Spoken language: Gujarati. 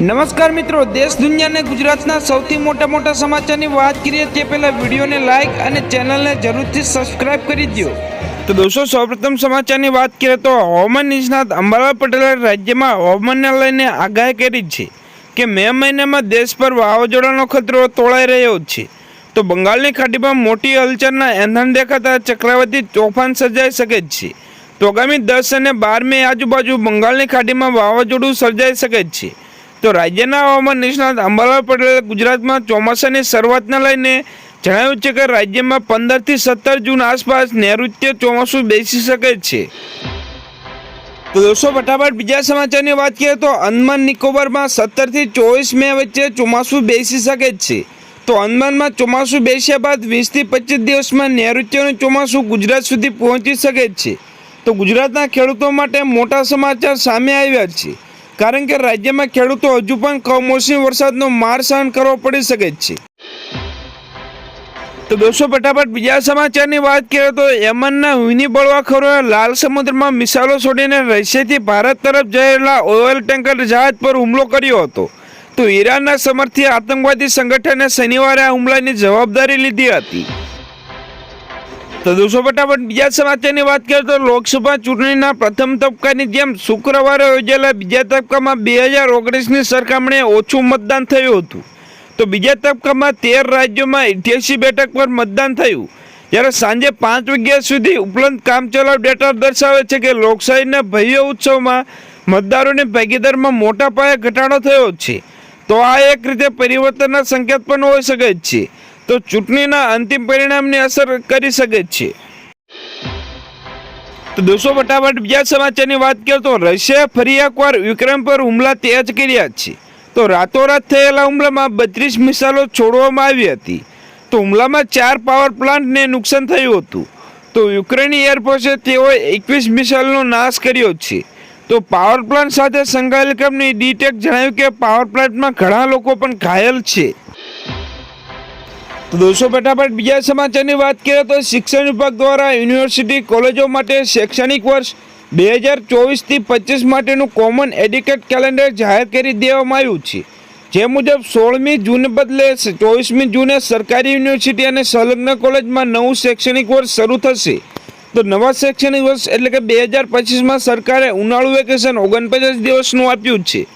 નમસ્કાર મિત્રો, દેશ દુનિયાને ગુજરાતના સૌથી મોટા મોટા સમાચારની વાત કરીએ તે પહેલાં વિડીયોને લાઇક અને ચેનલને જરૂરથી સબસ્ક્રાઇબ કરી દો તો દોસ્તો, સૌપ્રથમ સમાચારની વાત કરીએ તો હવામાન નિષ્ણાત અંબાલાલ પટેલે રાજ્યમાં હવામાનને લઈને આગાહી કરી છે કે મે મહિનામાં દેશ પર વાવાઝોડાનો ખતરો તોળાઈ રહ્યો છે. તો બંગાળની ખાડીમાં મોટી હલચલના એંધણ દેખાતા ચક્રવાતી તોફાન સર્જાઈ શકે છે. તો આગામી દસ અને બાર મે આજુબાજુ બંગાળની ખાડીમાં વાવાઝોડું સર્જાઈ શકે છે. તો રાજ્યના હવામાન નિષ્ણાત અંબાલાલ પટેલે ગુજરાતમાં ચોમાસાની શરૂઆતને લઈને જણાવ્યું છે કે રાજ્યમાં પંદરથી સત્તર જૂન આસપાસ નૈઋત્ય ચોમાસું બેસી શકે છે. તો દોસ્તો, ફટાફટ બીજા સમાચારની વાત કરીએ તો અંદમાન નિકોબારમાં સત્તરથી ચોવીસ મે વચ્ચે ચોમાસું બેસી શકે છે. તો અંદમાનમાં ચોમાસું બેસ્યા બાદ વીસથી પચીસ દિવસમાં નૈઋત્યનું ચોમાસું ગુજરાત સુધી પહોંચી શકે છે. તો ગુજરાતના ખેડૂતો માટે મોટા સમાચાર સામે આવ્યા છે. કારણ કે રાજ્યમાં ખેડૂતો હજુ પણ કમોસમી વરસાદનો માર સહન કરવો પડી શકે છે. તો દોસ્તો, ફટાફટ બીજા સમાચારની વાત કરીએ તો યમનના હુની બળવાખોરોએ લાલ સમુદ્રમાં મિસાઇલો છોડીને રશિયાથી ભારત તરફ જયેલા ઓઇલ ટેન્કર જહાજ પર હુમલો કર્યો હતો. તો ઈરાનના સમર્થિત આતંકવાદી સંગઠને શનિવારે આ હુમલાની જવાબદારી લીધી હતી. તો દોસ્તો ફટાફટ બીજા સમાચારની વાત કરીએ તો લોકસભા ચૂંટણીના પ્રથમ તબક્કાની જેમ શુક્રવારે યોજાયેલા બીજા તબક્કામાં બે હજાર ઓગણીસની સરખામણીએ ઓછું મતદાન થયું હતું. તો બીજા તબક્કામાં તેર રાજ્યોમાં અઠ્યાસી બેઠક પર મતદાન થયું. જ્યારે સાંજે પાંચ વાગ્યા સુધી ઉપલબ્ધ કામચલાઉ ડેટા દર્શાવે છે કે લોકશાહીના ભવ્ય ઉત્સવમાં મતદારોની ભાગીદારીમાં મોટા પાયે ઘટાડો થયો છે. તો આ એક રીતે પરિવર્તનના સંકેત પણ હોઈ શકે છે. તો ચૂંટણીના અંતિમ પરિણામની અસર કરી શકે છે. તો દોસ્તો, ફટાફટ બીજા સમાચારની વાત કરીએ તો રશિયા ફરી એકવાર યુક્રેન પર હુમલા તેજ કર્યા છે. તો રાતોરાત થયેલા હુમલામાં બત્રીસ મિસાઇલો છોડવામાં આવી હતી. તો હુમલામાં ચાર પાવર પ્લાન્ટને નુકસાન થયું હતું. તો યુક્રેની એરફોર્સે તેઓએ એકવીસ મિસાઇલનો નાશ કર્યો છે. તો પાવર પ્લાન્ટ સાથે સંકળાયેલ કંપની ડીટેક જણાવ્યું કે પાવર પ્લાન્ટમાં ઘણા લોકો પણ ઘાયલ છે. તો દોસ્તો, ફટાફટ બીજા સમાચારની વાત કરીએ તો શિક્ષણ વિભાગ દ્વારા યુનિવર્સિટી કોલેજો માટે શૈક્ષણિક વર્ષ બે હજાર ચોવીસથી પચીસ માટેનું કોમન એડિકેટ કેલેન્ડર જાહેર કરી દેવામાં આવ્યું છે. જે મુજબ, સોળમી જૂન બદલે ચોવીસમી જૂને સરકારી યુનિવર્સિટી અને સંલગ્ન કોલેજમાં નવું શૈક્ષણિક વર્ષ શરૂ થશે. તો નવા શૈક્ષણિક વર્ષ એટલે કે બે હજાર પચીસમાં સરકારે ઉનાળુ વેકેશન ઓગણપચાસ દિવસનું આપ્યું છે.